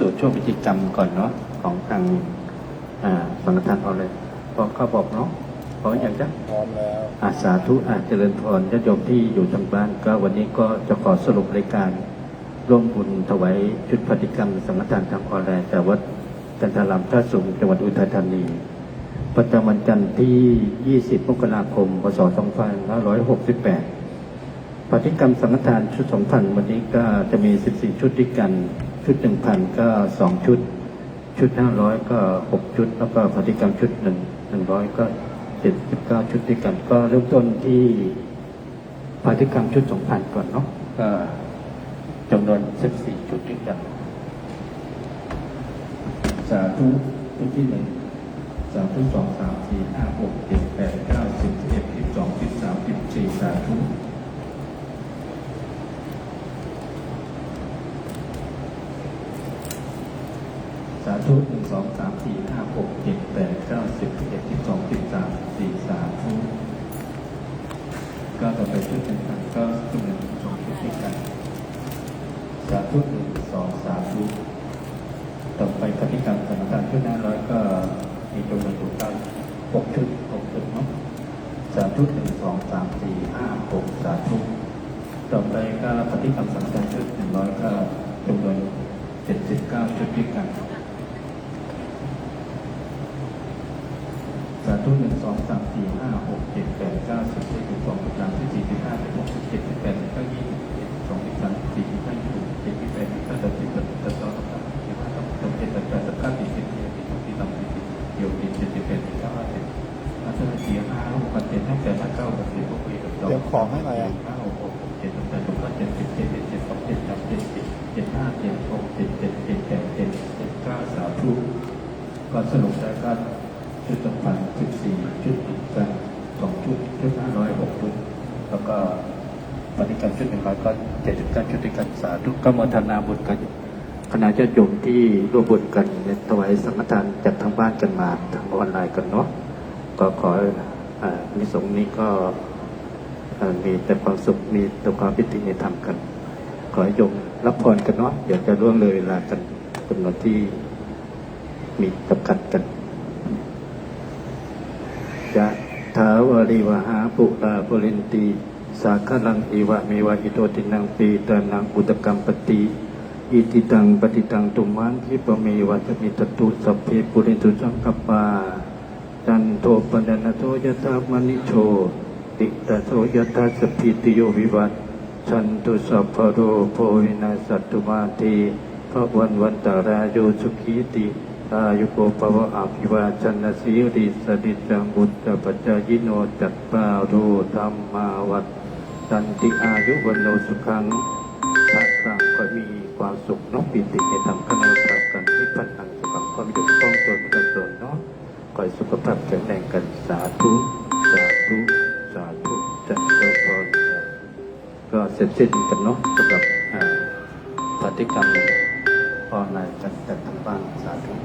สู่ช่วงพิธีกรรมก่อนเนาะของทางอ่าสังฆทานเอาเลยพอเขาบอกเนาะพออย่างจะพร้อมแล้วอาสาธุอาเจริญพรญาติโยมที่อยู่ทางบ้าน ก็วันนี้ก็จะขอสรุปรายการ ร่วมบุญถวายชุดปฏิกรรมสังฆทานทางออนไลน์จากวัดจันทารามท่าสูงจังหวัดอุทัยธานีประจำวันจันทร์ที่ 20 มกราคม พศ 2568ปฏิกรรมสังฆทานชุด 2,000 วันนี้ก็จะมี 14 ชุดด้วยกัน ชุด1,000ก็2ชุด ชุด500ก็6ชุด แล้วก็ปฏิกรรมชุด1 100ก็79ชุดด้วยกัน ก็เริ่มต้นที่ปฏิกรรมชุด2,000ก่อนเนาะก็จำนวน14ชุดด้วยกันสาธุชุดที่หนึ่งสามทุสองสามสี่ห้าหกเจ็ดแปดเก้าสิบสิบเอ็ดสิบสองสิบสามสิบสี่สาธุสาธุหนึ่งสองสามสี่ห้าหกเจ็ดแปดเก้าสิบสิบเอ็ดสิบสองสิบสามสี่สาธุก็ต่อไปชุดหนึ่งกันก็ชุดหนึ่งสองชุดด้วยกันสาธุหนึ่งสองสาธุต่อไปปฏิกรรมสำคัญชุดห้าร้อยก็มีจำนวนอยู่เก้าหกชุดหกชุดเนาะสามชุหนึ่งสองสามสี่ห้าหกสามชุต่อไปก็ปฏิกรรมสำคัญชุดหนึ่งร้อยก็จำนวนเจ็ดสิบเก้าชุดด้วยกัน สาธุหนึ่งสองสามสี่ห้าหกเจ็ดแปดเก้าสิบสิบเอ็ดสิบสองสิบสามสิบสี่สิบห้าสิบหกสิบเจ็ดสิบแปดสิบเก้ายี่สิบเอ็ดสิบสองสิบสามสิบสี่สิบห้าสิบหกสิบเจ็ดสิบแปดสิบเก้าสามสิบสิบเอ็ดสิบสองสิบสามสิบสี่สิบห้าสิบหกสิบเจ็ดสิบแปดสิบเก้าสี่สิบสี่สิบหกสิบสามสิบสี่เดี๋ยวสิบเจ็ดสิบแปดสิบเก้าสิบห้าสิบสี่ห้าหกเจ็ดห้าแปดห้าเก้าหกสิบหกเอ็ดสิบสองเตรียมของให้หน่อยอะห้าหกหกเจ็ดสิบแปดสิบเก้าเจ็ดสิบเจ็ดสิบเจ็ดสองเจ็ดสามเจ็ดสิบเจ็ดห้าเจ็ดหกเจ็ดเจ็ดเจ็ดแปดเจ็ดเจ็ดเก้าสาธุก็สรุปได้ก็ ชุดสำคัญสิบสี่ชุดอีกกันสองชุดชุดห้อยหกชุด แล้วก็ปฏิกรรมชุดหนึ่งร้อยก็เจ็ดสิบเก้าชุดด้วยกันสาธุก็โมทนาบุญกันคณะญาติโยมที่ร่วมบุญกันในถวายสังฆทานจากทางบ้านกันมาทางออนไลน์กันเนาะก็ขออนิสงส์นี้ก็มีแต่ความสุขมีแต่ความพิธีในธรรมกัน ขอให้โยมรับพรกันเนาะเดี๋ยวจะล่วงเลยเวลากันจำนวนที่มีจำกัดกัน จะถาวริวหาปุราปุรินตีสาคลังอีวะเมวะอิโตตินังปีตานังอุตกรรมปฏิอิติตังปฏิตังตุมังคิปะเมวะสมิตตุสัพเพปุรินตุสังกปาจันโทปนนโทยตามณิโชติตโทยตาสพิติโยวิวัตชันตุสัพพโรโพวินาสัตตุมาตีพระวันวันตารายโยสุขีติ อายุโกภวะอภิวาชนะสีริสดิจังบุตตปัจจายโนจัตตาโรธรรมาวัดสันติอายุวันโนสุขังพระสังก็มีความสุขนกปิติในธรรมขณะปรับกันที่พันอังสุขังความอยู่ป้องตนกันตนเนาะขอให้สุขภาพแข็งแรงกันสาธุสาธุสาธุจะเจริญพรก็เสร็จสิ้นกันเนาะสำหรับปฏิกรรมออนไลน์กันจากทางบ้านสาธุ